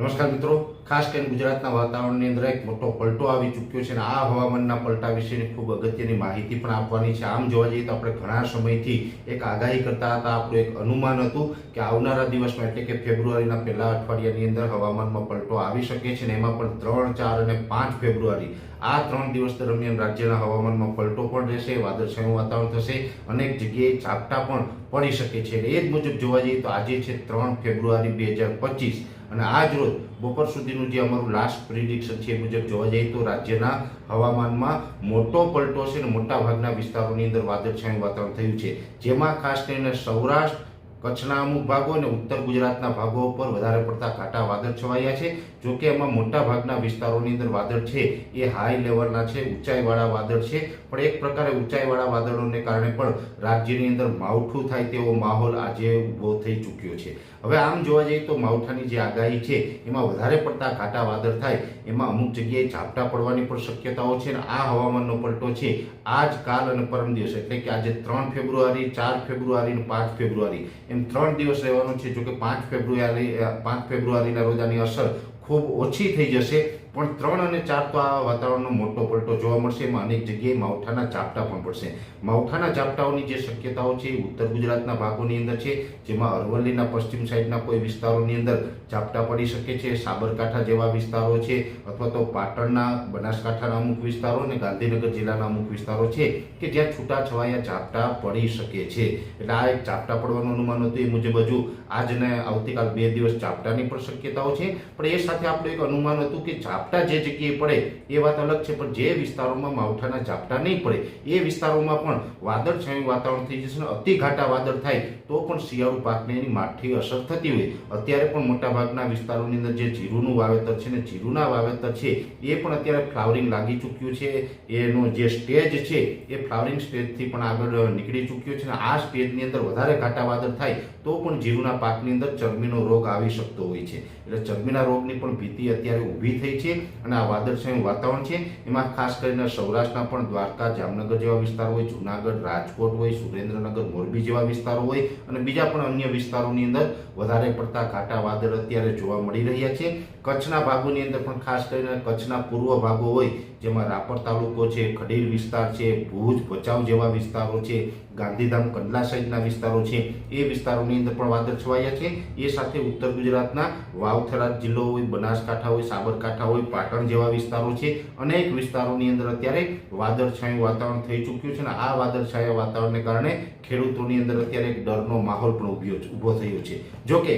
નમસ્કાર મિત્રો. ખાસ કરીને ગુજરાતના વાતાવરણની અંદર એક મોટો પલટો આવી ચૂક્યો છે અને આ હવામાનના પલટા વિશેની ખૂબ અગત્યની માહિતી પણ આપવાની છે. આમ જોવા જઈએ તો આપણે ઘણા સમયથી એક આગાહી કરતા હતા. આપણું એક અનુમાન હતું કે આવનારા દિવસમાં, એટલે કે ફેબ્રુઆરીના પહેલા અઠવાડિયાની અંદર હવામાનમાં પલટો આવી શકે છે અને એમાં પણ ત્રણ, ચાર અને પાંચ ફેબ્રુઆરી આ ત્રણ દિવસ દરમિયાન રાજ્યના હવામાનમાં પલટો પણ રહેશે, વાદળછાયું વાતાવરણ થશે, અનેક જગ્યાએ ઝાપટા પણ પડી શકે છે. એ જ મુજબ જોવા જઈએ તો આજે છે ત્રણ ફેબ્રુઆરી બે હજાર પચીસ અને આજ રોજ બપોર સુધીનું જે અમારું લાસ્ટ પ્રિડિક્શન છે એ મુજબ જોવા જઈએ તો રાજ્યના હવામાનમાં મોટો પલટો છે અને મોટા ભાગના વિસ્તારોની અંદર વાદળછાયું વાતાવરણ થયું છે. જેમાં ખાસ કરીને સૌરાષ્ટ્ર કચ્છના અમુક ભાગો અને ઉત્તર ગુજરાતના ભાગો ઉપર વધારે પડતા ઘાટા વાદળ છવાયા છે. જો કે એમાં મોટા ભાગના વિસ્તારોની અંદર વાદળ છે. એ હાઈ લેવલના છે, ઊંચાઈવાળા વાદળ છે. પણ એક પ્રકારે ઊંચાઈવાળા વાદળોને કારણે પણ રાજ્યની અંદર માવઠું થાય તેવો માહોલ આજે ઊભો થઈ ચૂક્યો છે. હવે આમ જોવા જઈએ તો માવઠાની જે આગાહી છે, એમાં વધારે પડતા ઘાટા વાદળ થાય, એમાં અમુક જગ્યાએ ઝાપટા પડવાની પણ શક્યતાઓ છે અને આ હવામાનનો પલટો છે. આજ કાલ અને પરમ દિવસ, એટલે કે આજે ત્રણ ફેબ્રુઆરી, ચાર ફેબ્રુઆરી અને પાંચ ફેબ્રુઆરી. એમ ત્રણ દિવસ રહેવાનું છે. જો કે પાંચ ફેબ્રુઆરી, પાંચ ફેબ્રુઆરીના રોજ આની અસર ખૂબ ઓછી થઈ જશે. પણ ત્રણ અને ચાર તો આ વાતાવરણનો મોટો પલટો જોવા મળશે. એમાં અનેક જગ્યાએ માવઠાના ઝાપટા પણ પડશે. માવઠાના ઝાપટાઓની જે શક્યતાઓ છે ઉત્તર ગુજરાતના ભાગોની અંદર છે. જેમાં અરવલ્લીના પશ્ચિમ સાઈડના કોઈ વિસ્તારોની અંદર ઝાપટા પડી શકે છે. સાબરકાંઠા જેવા વિસ્તારો છે અથવા તો પાટણના બનાસકાંઠાના અમુક વિસ્તારો અને ગાંધીનગર જિલ્લાના અમુક વિસ્તારો છે કે જ્યાં છૂટા છવાયા ઝાપટા પડી શકે છે. એટલે આ એક ઝાપટા પડવાનું અનુમાન હતું. એ મુજબ હજુ આજને આવતીકાલ બે દિવસ ઝાપટાની પણ શક્યતાઓ છે. પણ એ સાથે આપણું એક અનુમાન હતું કે ઝાપટા જે જગ્યાએ પડે એ વાત અલગ છે, પણ જે વિસ્તારોમાં માવઠાના ઝાપટા નહીં પડે, એ વિસ્તારોમાં પણ વાદળછાયું વાતાવરણ થઈ જશે અને અતિ ઘાટા વાદળ થાય, તો પણ શિયાળુ પાકને એની માઠી અસર થતી હોય. અત્યારે પણ મોટાભાગના વિસ્તારોની અંદર જે જીરુનું વાવેતર છે ને જીરુના વાવેતર છે, એ પણ અત્યારે ફ્લાવરિંગ લાગી ચૂક્યું છે. એનો જે સ્ટેજ છે, એ ફ્લાવરિંગ સ્ટેજથી પણ આગળ નીકળી ચૂક્યો છે અને આ સ્ટેજની અંદર વધારે ઘાટા વાદળ થાય, તો પણ જીરુના પાકની અંદર ચરબીનો રોગ આવી શકતો હોય છે. એટલે ચરબીના રોગની પણ ભીતિ અત્યારે ઊભી થઈ છે. અને આ વાદળછાયું વાતાવરણ છે. એમાં ખાસ કરીને સૌરાષ્ટ્રના પણ દ્વારકા, જામનગર જેવા વિસ્તારો હોય, જુનાગઢ, રાજકોટ હોય, સુરેન્દ્રનગર, મોરબી જેવા વિસ્તારો હોય અને બીજા પણ અન્ય વિસ્તારોની અંદર વધારે પડતા ઘાટા વાદળ અત્યારે જોવા મળી રહ્યા છે. કચ્છના ભાગોની અંદર પણ ખાસ કરીને કચ્છના પૂર્વ ભાગો હોય, જેમાં રાપર તાલુકો છે, ખડીર વિસ્તાર છે, ભુજ, ભચાઉ જેવા વિસ્તારો છે, ગાંધીધામ, કંડલા સહિતના વિસ્તારો છે, એ વિસ્તારોની અંદર પણ વાદળ છવાયા છે. એ સાથે ઉત્તર ગુજરાતના વાવથરા જિલ્લો હોય, બનાસકાંઠા હોય, સાબરકાંઠા હોય પાટણ જેવા વિસ્તારો છે. અનેક વિસ્તારોની અંદર અત્યારે વાદળછાયું વાતાવરણ થઈ ચૂક્યું છે અને આ વાદળછાયા વાતાવરણને કારણે ખેડૂતોની અંદર અત્યારે ડરનો માહોલ પણ ઉભ્યો ઊભો થયો છે. જોકે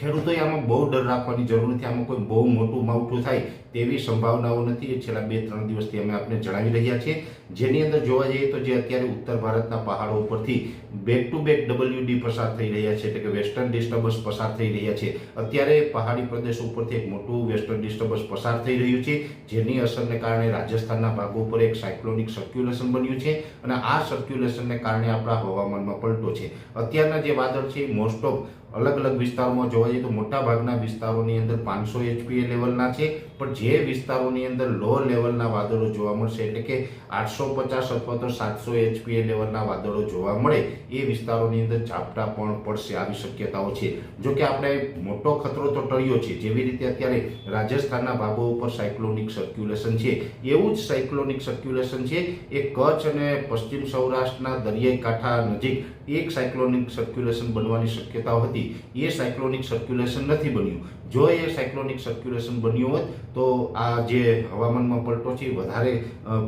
ખેડૂતોએ આમાં બહુ ડર રાખવાની જરૂર નથી. આમાં કોઈ બહુ મોટું માવઠું થાય તેવી સંભાવનાઓ નથી. એ છેલ્લા બે ત્રણ દિવસથી અમે આપને જણાવી રહ્યા છીએ. જેની અંદર જોવા જઈએ તો જે અત્યારે ઉત્તર ભારતના પહાડો ઉપરથી બેક ટુ બેક ડબલ્યુડી પસાર થઈ રહ્યા છે, એટલે કે વેસ્ટર્ન ડિસ્ટર્બન્સ પસાર થઈ રહ્યા છે. અત્યારે પહાડી પ્રદેશ ઉપરથી એક મોટું વેસ્ટર્ન ડિસ્ટર્બન્સ પસાર થઈ રહ્યું છે, જેની અસરને કારણે રાજસ્થાનના ભાગો ઉપર એક સાયક્લોનિક સર્ક્યુલેશન બન્યું છે અને આ સર્ક્યુલેશનને કારણે આપણા હવામાનમાં પલટો છે. અત્યારના જે વાદળ છે મોસ્ટ ઓફ અલગ અલગ વિસ્તારોમાં જોવા જઈએ તો મોટા ભાગના વિસ્તારોની અંદર પાંચસો એચપીએ લેવલના છે, પણ જે વિસ્તારોની અંદર લો લેવલના વાદળો જોવા મળશે, એટલે કે આઠસો પચાસ અથવા તો સાતસો એચપીએ લેવલના વાદળો જોવા મળે, એ વિસ્તારોની અંદર ઝાપટા પણ પડશે, આવી શક્યતાઓ છે. જો કે આપણે મોટો ખતરો તો ટળ્યો છે, જેવી રીતે અત્યારે રાજસ્થાનના ભાગો ઉપર સાયક્લોનિક સર્ક્યુલેશન છે. એવું જ સાયક્લોનિક સર્ક્યુલેશન છે, એ કચ્છ અને પશ્ચિમ સૌરાષ્ટ્રના દરિયાઈ કાંઠા નજીક એક સાયક્લોનિક સર્ક્યુલેશન બનવાની શક્યતાઓ હતી. એ સાયક્લોનિક સર્ક્યુલેશન નથી બન્યું. જો એ સાયક્લોનિક સર્ક્યુલેશન બન્યું હોત, તો આ જે હવામાનમાં પલટો છે વધારે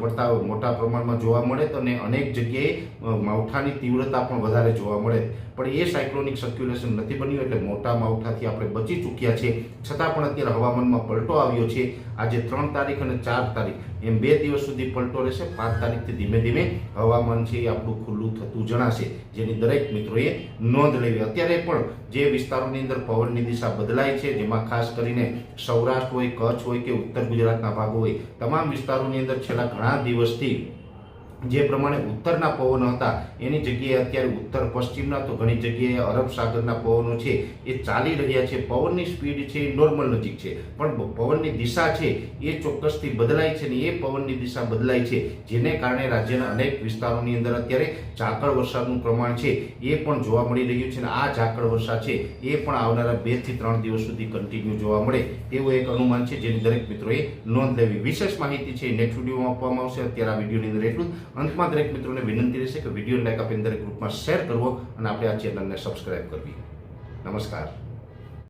પડતા મોટા પ્રમાણમાં જોવા મળે તો ને અનેક જગ્યાએ માવઠાની તીવ્રતા પણ વધારે જોવા મળે. પણ એ સાયક્લોનિક સર્ક્યુલેશન નથી બન્યું એટલે મોટા માવઠાથી આપણે બચી ચૂક્યા છે છતાં પણ અત્યારે હવામાનમાં પલટો આવ્યો છે. આજે ત્રણ તારીખ અને ચાર તારીખ. એમ બે દિવસ સુધી પલટો રહેશે. પાંચ તારીખથી ધીમે ધીમે હવામાન છે એ આપણું ખુલ્લું થતું જણાશે. જેની દરેક મિત્રોએ નોંધ લેવી. અત્યારે પણ જે વિસ્તારોની અંદર પવનની દિશા બદલાય છે, જેમાં ખાસ કરીને સૌરાષ્ટ્ર હોય, કચ્છ હોય કે ઉત્તર ગુજરાતના ભાગો હોય, તમામ વિસ્તારોની અંદર છેલ્લા ઘણા દિવસથી જે પ્રમાણે ઉત્તરના પવનો હતા, એની જગ્યાએ અત્યારે ઉત્તર પશ્ચિમના તો ઘણી જગ્યાએ અરબ સાગરના પવનો છે, એ ચાલી રહ્યા છે. પવનની સ્પીડ છે એ નોર્મલ નજીક છે, પણ પવનની દિશા છે એ ચોક્કસથી બદલાય છે ને એ પવનની દિશા બદલાય છે, જેને કારણે રાજ્યના અનેક વિસ્તારોની અંદર અત્યારે ઝાકળ વરસાદનું પ્રમાણ છે, એ પણ જોવા મળી રહ્યું છે અને આ ઝાકળ વરસાદ છે, એ પણ આવનારા બેથી ત્રણ દિવસ સુધી કન્ટિન્યુ જોવા મળે, એવું એક અનુમાન છે જેની દરેક મિત્રોએ નોંધ લેવી. વિશેષ માહિતી છે નેક્સ્ટ વિડીયોમાં આપવામાં આવશે. અત્યારે આ વિડીયોની અંદર એટલું અંતમાં દરેક મિત્રોને વિનંતી રહેશે કે વીડિયો લાઈક આપીને દરેક ગ્રુપમાં શેર કરવો અને આપણે આ ચેનલને સબસ્ક્રાઈબ કરવી. નમસ્કાર.